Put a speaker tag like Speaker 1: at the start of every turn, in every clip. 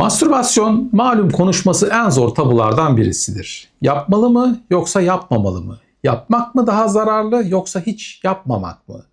Speaker 1: Mastürbasyon malum konuşması en zor tabulardan birisidir. Yapmalı mı yoksa yapmamalı mı? Yapmak mı daha zararlı yoksa hiç yapmamak mı?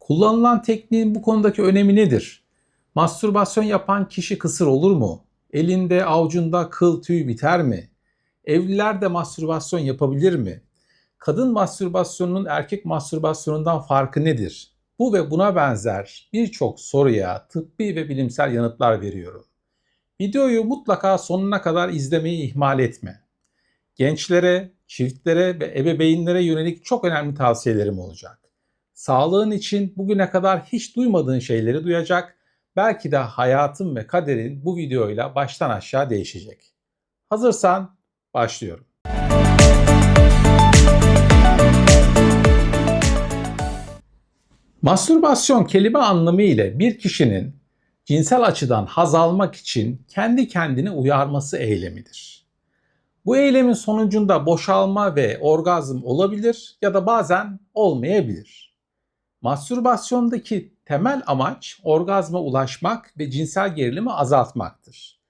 Speaker 1: Kullanılan tekniğin bu konudaki önemi nedir? Mastürbasyon yapan kişi kısır olur mu? Elinde avucunda kıl tüy biter mi? Evliler de mastürbasyon yapabilir mi? Kadın mastürbasyonunun erkek mastürbasyonundan farkı nedir? Bu ve buna benzer birçok soruya tıbbi ve bilimsel yanıtlar veriyorum. Videoyu mutlaka sonuna kadar izlemeyi ihmal etme. Gençlere, çiftlere ve ebeveynlere yönelik çok önemli tavsiyelerim olacak. Sağlığın için bugüne kadar hiç duymadığın şeyleri duyacak, belki de hayatın ve kaderin bu videoyla baştan aşağı değişecek. Hazırsan başlıyorum. Mastürbasyon kelime anlamı ile bir kişinin cinsel açıdan haz almak için kendi kendini uyarması eylemidir. Bu eylemin sonucunda boşalma ve orgazm olabilir ya da bazen olmayabilir. Mastürbasyondaki temel amaç orgazma ulaşmak ve cinsel gerilimi azaltmaktır.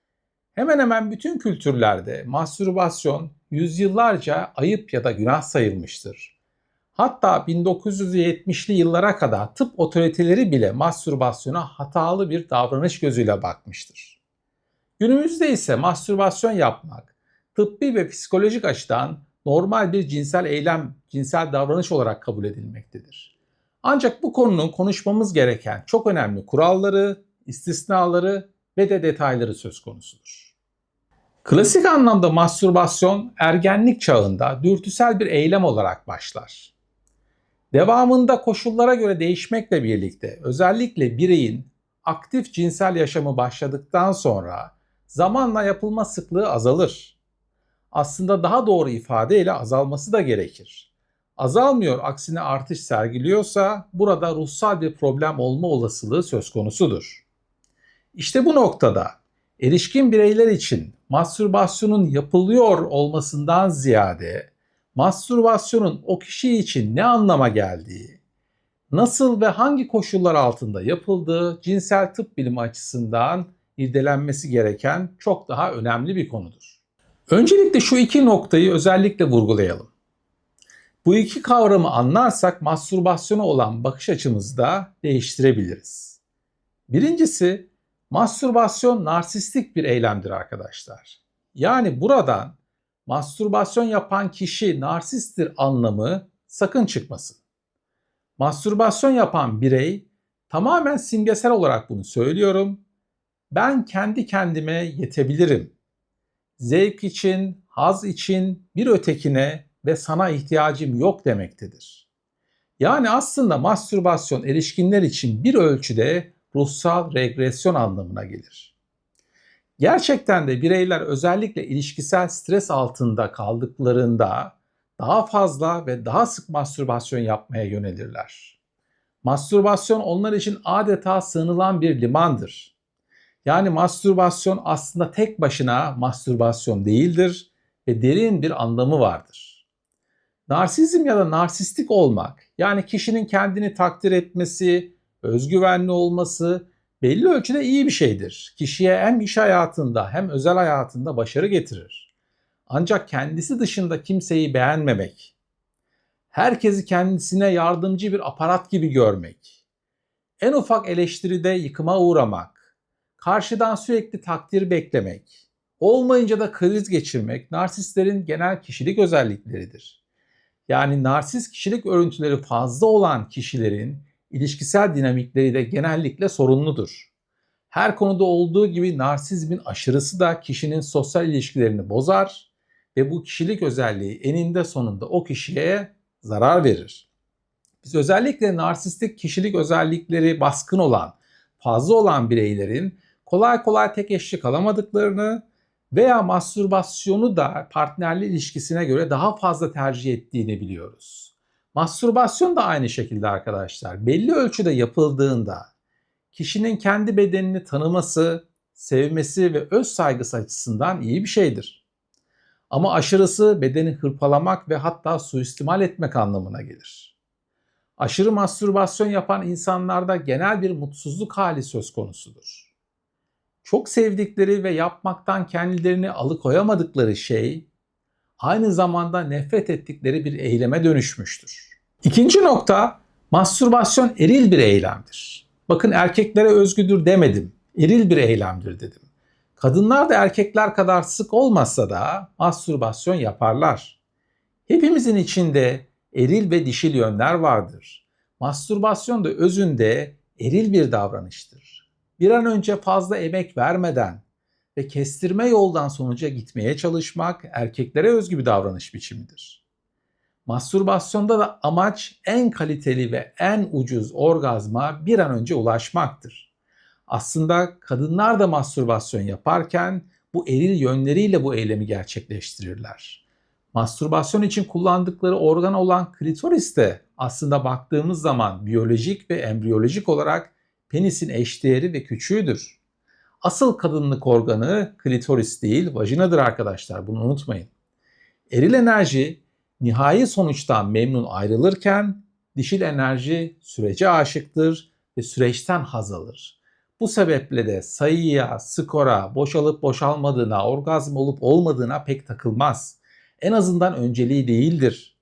Speaker 1: Hemen hemen bütün kültürlerde mastürbasyon yüzyıllarca ayıp ya da günah sayılmıştır. Hatta 1970'li yıllara kadar tıp otoriteleri bile mastürbasyona hatalı bir davranış gözüyle bakmıştır. Günümüzde ise mastürbasyon yapmak tıbbi ve psikolojik açıdan normal bir cinsel eylem, cinsel davranış olarak kabul edilmektedir. Ancak bu konunun konuşmamız gereken çok önemli kuralları, istisnaları ve de detayları söz konusudur. Klasik anlamda mastürbasyon ergenlik çağında dürtüsel bir eylem olarak başlar. Devamında koşullara göre değişmekle birlikte özellikle bireyin aktif cinsel yaşamı başladıktan sonra zamanla yapılma sıklığı azalır. Aslında daha doğru ifadeyle azalması da gerekir. Azalmıyor aksine artış sergiliyorsa burada ruhsal bir problem olma olasılığı söz konusudur. İşte bu noktada erişkin bireyler için mastürbasyonun yapılıyor olmasından ziyade mastürbasyonun o kişi için ne anlama geldiği, nasıl ve hangi koşullar altında yapıldığı cinsel tıp bilimi açısından irdelenmesi gereken çok daha önemli bir konudur. Öncelikle şu iki noktayı özellikle vurgulayalım. Bu iki kavramı anlarsak mastürbasyona olan bakış açımızı da değiştirebiliriz. Birincisi, mastürbasyon narsistik bir eylemdir arkadaşlar. Yani buradan mastürbasyon yapan kişi narsisttir anlamı sakın çıkmasın. Mastürbasyon yapan birey tamamen simgesel olarak bunu söylüyorum. Ben kendi kendime yetebilirim. Zevk için, haz için bir ötekine ve sana ihtiyacım yok demektedir. Yani aslında mastürbasyon erişkinler için bir ölçüde ruhsal regresyon anlamına gelir. Gerçekten de bireyler özellikle ilişkisel stres altında kaldıklarında daha fazla ve daha sık mastürbasyon yapmaya yönelirler. Mastürbasyon onlar için adeta sığınılan bir limandır. Yani mastürbasyon aslında tek başına mastürbasyon değildir ve derin bir anlamı vardır. Narsizm ya da narsistik olmak yani kişinin kendini takdir etmesi, özgüvenli olması belli ölçüde iyi bir şeydir. Kişiye hem iş hayatında hem özel hayatında başarı getirir. Ancak kendisi dışında kimseyi beğenmemek, herkesi kendisine yardımcı bir aparat gibi görmek, en ufak eleştiride yıkıma uğramak, karşıdan sürekli takdir beklemek, olmayınca da kriz geçirmek narsistlerin genel kişilik özellikleridir. Yani narsist kişilik örüntüleri fazla olan kişilerin ilişkisel dinamikleri de genellikle sorunludur. Her konuda olduğu gibi narsizmin aşırısı da kişinin sosyal ilişkilerini bozar ve bu kişilik özelliği eninde sonunda o kişiye zarar verir. Biz özellikle narsistik kişilik özellikleri baskın olan, fazla olan bireylerin kolay kolay tek eşli kalamadıklarını veya mastürbasyonu da partnerli ilişkisine göre daha fazla tercih ettiğini biliyoruz. Mastürbasyon da aynı şekilde arkadaşlar. Belli ölçüde yapıldığında kişinin kendi bedenini tanıması, sevmesi ve öz saygısı açısından iyi bir şeydir. Ama aşırısı bedeni hırpalamak ve hatta suistimal etmek anlamına gelir. Aşırı mastürbasyon yapan insanlarda genel bir mutsuzluk hali söz konusudur. çok sevdikleri ve yapmaktan kendilerini alıkoyamadıkları şey aynı zamanda nefret ettikleri bir eyleme dönüşmüştür. İkinci nokta mastürbasyon eril bir eylemdir. Bakın erkeklere özgüdür demedim. Eril bir eylemdir dedim. Kadınlar da erkekler kadar sık olmasa da mastürbasyon yaparlar. Hepimizin içinde eril ve dişil yönler vardır. Mastürbasyon da özünde eril bir davranıştır. Bir an önce fazla emek vermeden ve kestirme yoldan sonuca gitmeye çalışmak erkeklere özgü bir davranış biçimidir. Mastürbasyonda da amaç en kaliteli ve en ucuz orgazma bir an önce ulaşmaktır. Aslında kadınlar da mastürbasyon yaparken bu eril yönleriyle bu eylemi gerçekleştirirler. Mastürbasyon için kullandıkları organ olan klitoris de aslında baktığımız zaman biyolojik ve embriyolojik olarak penisin eşdeğeri ve küçüğüdür. Asıl kadınlık organı klitoris değil, vajinadır arkadaşlar. Bunu unutmayın. Eril enerji nihai sonuçtan memnun ayrılırken dişil enerji sürece aşıktır ve süreçten haz alır. Bu sebeple de sayıya, skora, boşalıp boşalmadığına, orgazm olup olmadığına pek takılmaz. En azından önceliği değildir.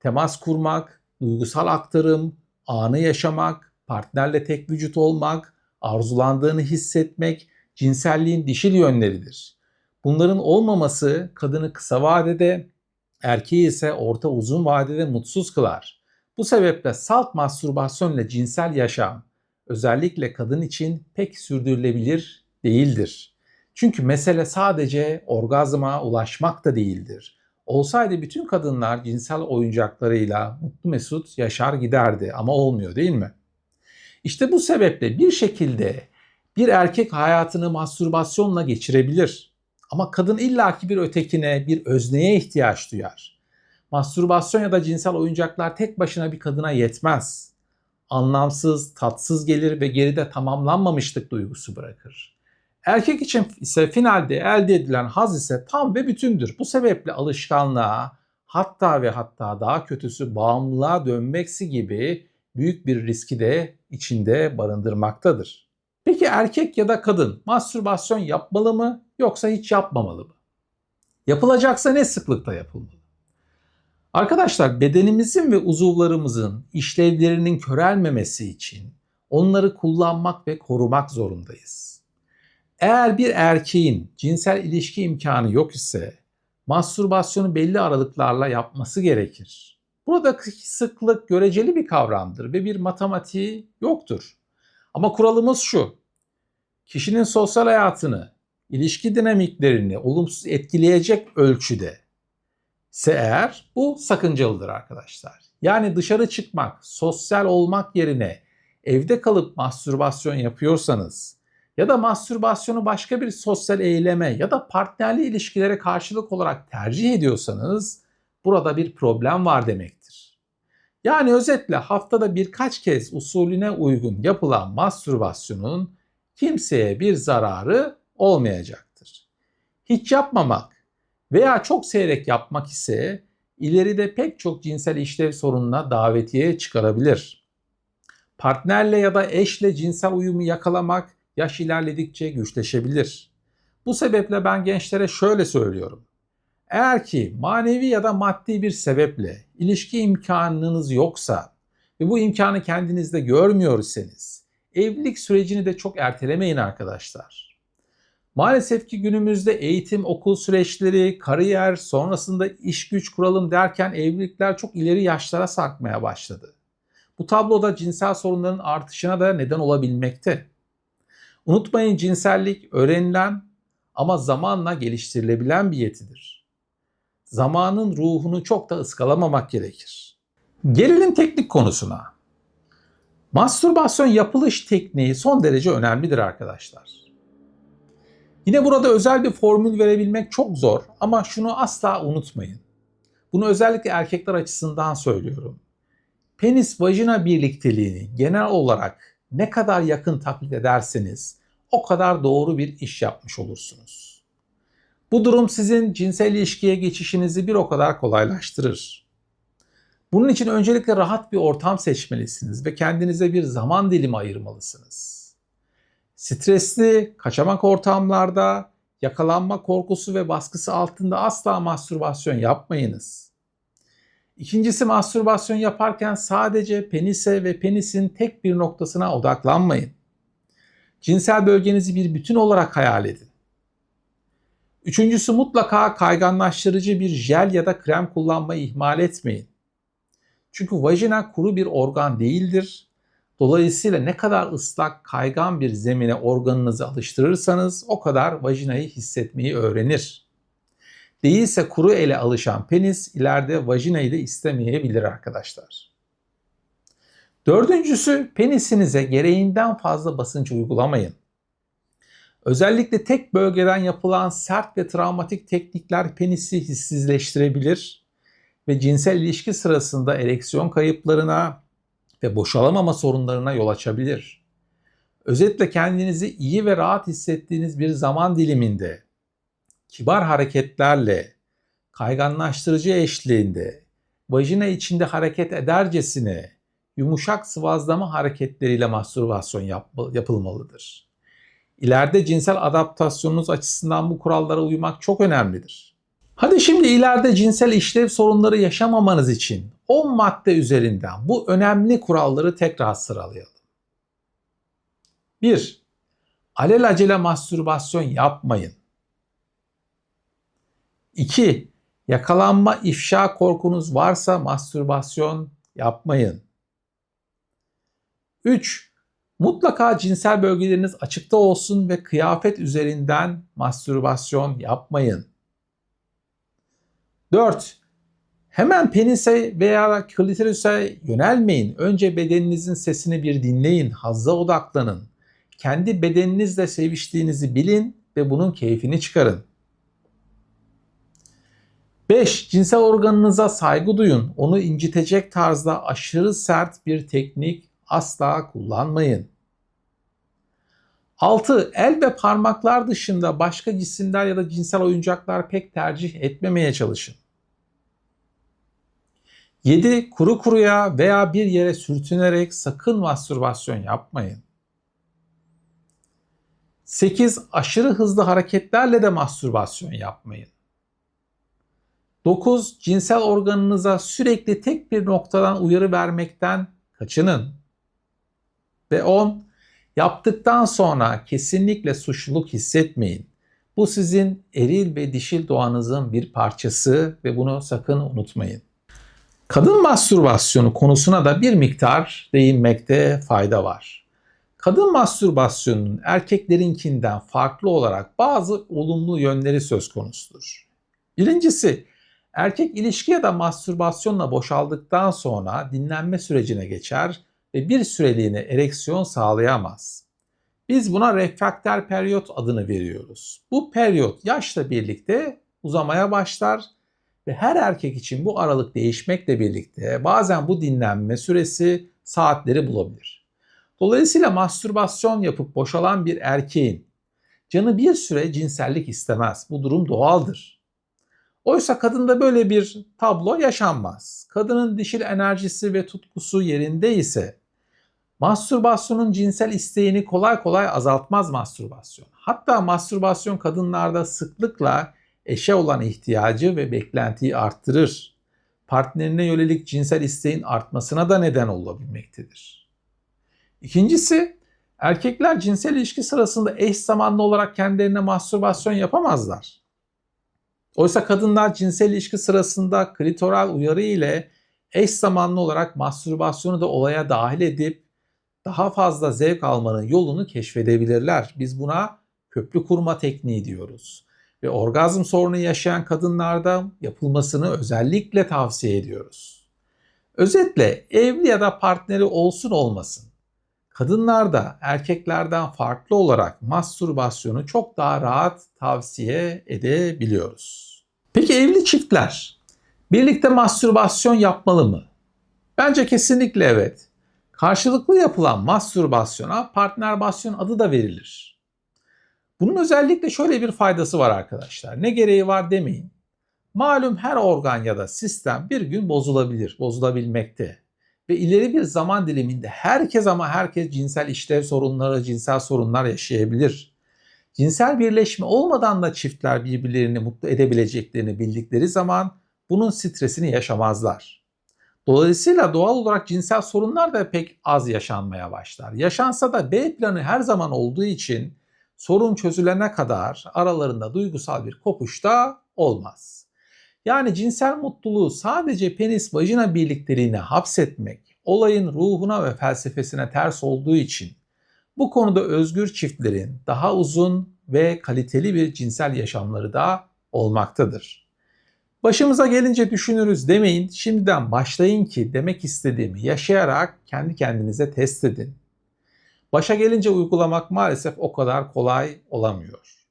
Speaker 1: Temas kurmak, duygusal aktarım, anı yaşamak, partnerle tek vücut olmak, arzulandığını hissetmek cinselliğin dişil yönleridir. Bunların olmaması kadını kısa vadede, erkeği ise orta uzun vadede mutsuz kılar. Bu sebeple salt mastürbasyon ile cinsel yaşam özellikle kadın için pek sürdürülebilir değildir. Çünkü mesele sadece orgazma ulaşmak da değildir. Olsaydı bütün kadınlar cinsel oyuncaklarıyla mutlu mesut yaşar giderdi ama olmuyor değil mi? İşte bu sebeple bir şekilde bir erkek hayatını mastürbasyonla geçirebilir. Ama kadın illaki bir ötekine, bir özneye ihtiyaç duyar. Mastürbasyon ya da cinsel oyuncaklar tek başına bir kadına yetmez. Anlamsız, tatsız gelir ve geride tamamlanmamışlık duygusu bırakır. Erkek için ise finalde elde edilen haz ise tam ve bütündür. Bu sebeple alışkanlığa, hatta ve hatta daha kötüsü bağımlılığa dönmeksi gibi büyük bir riski de içinde barındırmaktadır. Peki erkek ya da kadın mastürbasyon yapmalı mı yoksa hiç yapmamalı mı? Yapılacaksa ne sıklıkta yapılmalı? Arkadaşlar bedenimizin ve uzuvlarımızın işlevlerinin körelmemesi için onları kullanmak ve korumak zorundayız. Eğer bir erkeğin cinsel ilişki imkanı yok ise mastürbasyonu belli aralıklarla yapması gerekir. Buradaki sıklık göreceli bir kavramdır ve bir matematiği yoktur. Ama kuralımız şu. Kişinin sosyal hayatını, ilişki dinamiklerini olumsuz etkileyecek ölçüde ise eğer bu sakıncalıdır arkadaşlar. Yani dışarı çıkmak, sosyal olmak yerine evde kalıp mastürbasyon yapıyorsanız ya da mastürbasyonu başka bir sosyal eyleme ya da partnerli ilişkilere karşılık olarak tercih ediyorsanız burada bir problem var demektir. Yani özetle haftada birkaç kez usulüne uygun yapılan mastürbasyonun kimseye bir zararı olmayacaktır. Hiç yapmamak veya çok seyrek yapmak ise ileride pek çok cinsel işlev sorununa davetiye çıkarabilir. Partnerle ya da eşle cinsel uyumu yakalamak yaş ilerledikçe güçleşebilir. Bu sebeple ben gençlere şöyle söylüyorum. Eğer ki manevi ya da maddi bir sebeple ilişki imkanınız yoksa ve bu imkanı kendinizde görmüyorsanız evlilik sürecini de çok ertelemeyin arkadaşlar. Maalesef ki günümüzde eğitim, okul süreçleri, kariyer, sonrasında iş güç kuralım derken evlilikler çok ileri yaşlara sarkmaya başladı. Bu tabloda cinsel sorunların artışına da neden olabilmekte. Unutmayın cinsellik öğrenilen ama zamanla geliştirilebilen bir yetidir. Zamanın ruhunu çok da ıskalamamak gerekir. Gelelim teknik konusuna. Mastürbasyon yapılış tekniği son derece önemlidir arkadaşlar. Yine burada özel bir formül verebilmek çok zor ama şunu asla unutmayın. Bunu özellikle erkekler açısından söylüyorum. Penis vajina birlikteliğini genel olarak ne kadar yakın taklit ederseniz o kadar doğru bir iş yapmış olursunuz. Bu durum sizin cinsel ilişkiye geçişinizi bir o kadar kolaylaştırır. Bunun için öncelikle rahat bir ortam seçmelisiniz ve kendinize bir zaman dilimi ayırmalısınız. Stresli, kaçamak ortamlarda, yakalanma korkusu ve baskısı altında asla mastürbasyon yapmayınız. İkincisi mastürbasyon yaparken sadece penise ve penisin tek bir noktasına odaklanmayın. Cinsel bölgenizi bir bütün olarak hayal edin. Üçüncüsü mutlaka kayganlaştırıcı bir jel ya da krem kullanmayı ihmal etmeyin. Çünkü vajina kuru bir organ değildir. Dolayısıyla ne kadar ıslak, kaygan bir zemine organınızı alıştırırsanız o kadar vajinayı hissetmeyi öğrenir. Değilse kuru ele alışan penis ileride vajinayı da istemeyebilir arkadaşlar. Dördüncüsü penisinize gereğinden fazla basınç uygulamayın. Özellikle tek bölgeden yapılan sert ve travmatik teknikler penisi hissizleştirebilir ve cinsel ilişki sırasında ereksiyon kayıplarına ve boşalamama sorunlarına yol açabilir. Özetle kendinizi iyi ve rahat hissettiğiniz bir zaman diliminde kibar hareketlerle, kayganlaştırıcı eşliğinde, vajina içinde hareket edercesine yumuşak sıvazlama hareketleriyle mastürbasyon yap yapılmalıdır. İleride cinsel adaptasyonunuz açısından bu kurallara uymak çok önemlidir. Hadi şimdi ileride cinsel işlev sorunları yaşamamanız için 10 madde üzerinden bu önemli kuralları tekrar sıralayalım. 1. Alelacele mastürbasyon yapmayın. 2. Yakalanma ifşa korkunuz varsa mastürbasyon yapmayın. 3. Mutlaka cinsel bölgeleriniz açıkta olsun ve kıyafet üzerinden mastürbasyon yapmayın. 4. Hemen penise veya klitorise yönelmeyin. Önce bedeninizin sesini bir dinleyin, hazza odaklanın. Kendi bedeninizle seviştiğinizi bilin ve bunun keyfini çıkarın. 5. Cinsel organınıza saygı duyun. Onu incitecek tarzda aşırı sert bir teknik asla kullanmayın. 6. El ve parmaklar dışında başka cisimler ya da cinsel oyuncaklar pek tercih etmemeye çalışın. 7. Kuru kuruya veya bir yere sürtünerek sakın mastürbasyon yapmayın. 8. Aşırı hızlı hareketlerle de mastürbasyon yapmayın. 9. Cinsel organınıza sürekli tek bir noktadan uyarı vermekten kaçının. Ve 10. Yaptıktan sonra kesinlikle suçluluk hissetmeyin. Bu sizin eril ve dişil doğanızın bir parçası ve bunu sakın unutmayın. Kadın mastürbasyonu konusuna da bir miktar değinmekte fayda var. Kadın mastürbasyonunun erkeklerinkinden farklı olarak bazı olumlu yönleri söz konusudur. Birincisi, erkek ilişki ya da mastürbasyonla boşaldıktan sonra dinlenme sürecine geçer ve bir süreliğine ereksiyon sağlayamaz. Biz buna refrakter periyot adını veriyoruz. Bu periyot yaşla birlikte uzamaya başlar ve her erkek için bu aralık değişmekle birlikte bazen bu dinlenme süresi saatleri bulabilir. Dolayısıyla mastürbasyon yapıp boşalan bir erkeğin canı bir süre cinsellik istemez. Bu durum doğaldır. Oysa kadında böyle bir tablo yaşanmaz. Kadının dişil enerjisi ve tutkusu yerinde ise mastürbasyonun cinsel isteğini kolay kolay azaltmaz mastürbasyon. Hatta mastürbasyon kadınlarda sıklıkla eşe olan ihtiyacı ve beklentiyi arttırır. Partnerine yönelik cinsel isteğin artmasına da neden olabilmektedir. İkincisi, erkekler cinsel ilişki sırasında eş zamanlı olarak kendilerine mastürbasyon yapamazlar. Oysa kadınlar cinsel ilişki sırasında klitoral uyarı ile eş zamanlı olarak mastürbasyonu da olaya dahil edip daha fazla zevk almanın yolunu keşfedebilirler. Biz buna köprü kurma tekniği diyoruz ve orgazm sorunu yaşayan kadınlarda yapılmasını özellikle tavsiye ediyoruz. Özetle evli ya da partneri olsun olmasın kadınlarda erkeklerden farklı olarak mastürbasyonu çok daha rahat tavsiye edebiliyoruz. Peki evli çiftler birlikte mastürbasyon yapmalı mı? Bence kesinlikle evet. Karşılıklı yapılan mastürbasyona partnerbasyon adı da verilir. Bunun özellikle şöyle bir faydası var arkadaşlar. Ne gereği var demeyin. Malum her organ ya da sistem bir gün bozulabilir, bozulabilmekte. ve ileri bir zaman diliminde herkes ama herkes cinsel işlev sorunları, cinsel sorunlar yaşayabilir. Cinsel birleşme olmadan da çiftler birbirlerini mutlu edebileceklerini bildikleri zaman bunun stresini yaşamazlar. Dolayısıyla doğal olarak cinsel sorunlar da pek az yaşanmaya başlar. Yaşansa da B planı her zaman olduğu için sorun çözülene kadar aralarında duygusal bir kopuş da olmaz. Yani cinsel mutluluğu sadece penis vajina birlikteliğine hapsetmek olayın ruhuna ve felsefesine ters olduğu için bu konuda özgür çiftlerin daha uzun ve kaliteli bir cinsel yaşamları da olmaktadır. Başımıza gelince düşünürüz demeyin, şimdiden başlayın ki demek istediğimi yaşayarak kendi kendinize test edin. Başa gelince uygulamak maalesef o kadar kolay olamıyor.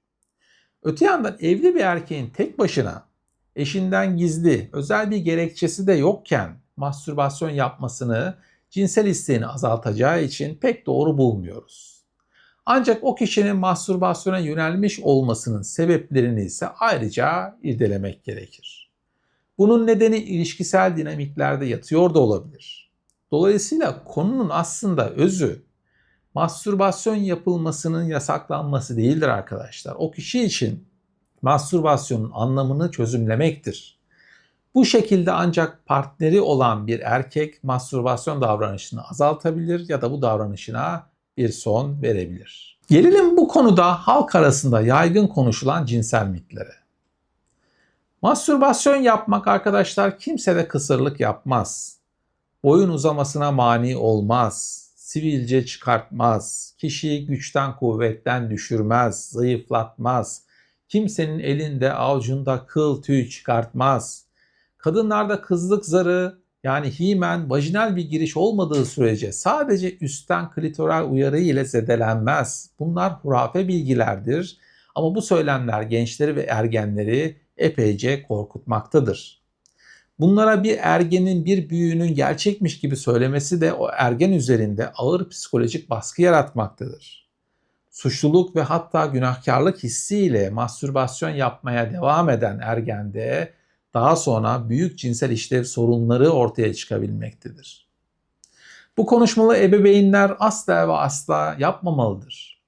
Speaker 1: Öte yandan evli bir erkeğin tek başına eşinden gizli, özel bir gerekçesi de yokken mastürbasyon yapmasını cinsel isteğini azaltacağı için pek doğru bulmuyoruz. Ancak o kişinin mastürbasyona yönelmiş olmasının sebeplerini ise ayrıca irdelemek gerekir. Bunun nedeni ilişkisel dinamiklerde yatıyor da olabilir. Dolayısıyla konunun aslında özü mastürbasyon yapılmasının yasaklanması değildir arkadaşlar. O kişi için mastürbasyonun anlamını çözümlemektir. Bu şekilde ancak partneri olan bir erkek mastürbasyon davranışını azaltabilir ya da bu davranışına bir son verebilir. Gelelim bu konuda halk arasında yaygın konuşulan cinsel mitlere. Mastürbasyon yapmak arkadaşlar kimse de kısırlık yapmaz. Boyun uzamasına mani olmaz. Sivilce çıkartmaz. Kişiyi güçten kuvvetten düşürmez, zayıflatmaz. Kimsenin elinde avucunda kıl tüy çıkartmaz. Kadınlarda kızlık zarı yani himen vajinal bir giriş olmadığı sürece sadece üstten klitoral uyarı ile zedelenmez. Bunlar hurafe bilgilerdir. Ama bu söylemler gençleri ve ergenleri epeyce korkutmaktadır. Bunlara bir ergenin bir büyüğünün gerçekmiş gibi söylemesi de o ergen üzerinde ağır psikolojik baskı yaratmaktadır. Suçluluk ve hatta günahkarlık hissiyle mastürbasyon yapmaya devam eden ergende daha sonra büyük cinsel işlev sorunları ortaya çıkabilmektedir. Bu konuşmalı ebeveynler asla ve asla yapmamalıdır.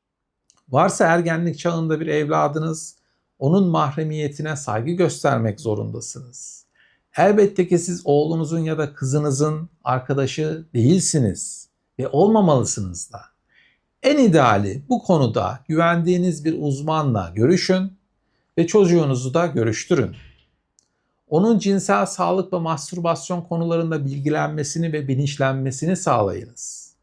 Speaker 1: Varsa ergenlik çağında bir evladınız, onun mahremiyetine saygı göstermek zorundasınız. Elbette ki siz oğlunuzun ya da kızınızın arkadaşı değilsiniz ve olmamalısınız da. En ideali bu konuda güvendiğiniz bir uzmanla görüşün ve çocuğunuzu da görüştürün. Onun cinsel sağlık ve mastürbasyon konularında bilgilenmesini ve bilinçlenmesini sağlayınız.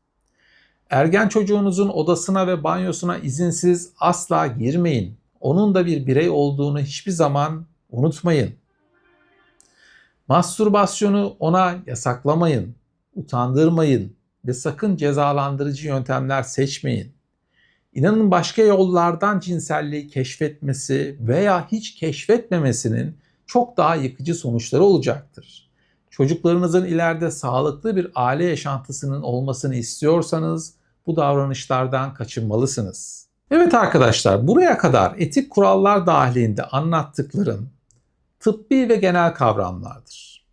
Speaker 1: Ergen çocuğunuzun odasına ve banyosuna izinsiz asla girmeyin. Onun da bir birey olduğunu hiçbir zaman unutmayın. Mastürbasyonu ona yasaklamayın, utandırmayın ve sakın cezalandırıcı yöntemler seçmeyin. İnanın başka yollardan cinselliği keşfetmesi veya hiç keşfetmemesinin çok daha yıkıcı sonuçları olacaktır. Çocuklarınızın ileride sağlıklı bir aile yaşantısının olmasını istiyorsanız bu davranışlardan kaçınmalısınız. Evet arkadaşlar buraya kadar etik kurallar dahilinde anlattıklarım tıbbi ve genel kavramlardır.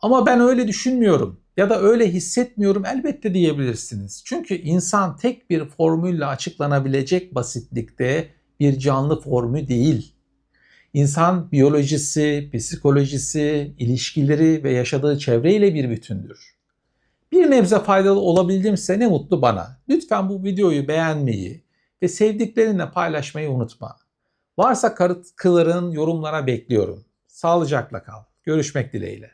Speaker 1: Ama ben öyle düşünmüyorum ya da öyle hissetmiyorum elbette diyebilirsiniz. Çünkü insan tek bir formülle açıklanabilecek basitlikte bir canlı formü değil. İnsan biyolojisi, psikolojisi, ilişkileri ve yaşadığı çevreyle bir bütündür. Bir nebze faydalı olabildimse ne mutlu bana. Lütfen bu videoyu beğenmeyi ve sevdiklerinle paylaşmayı unutma. Varsa katkıların yorumlara bekliyorum. Sağlıcakla kal. Görüşmek dileğiyle.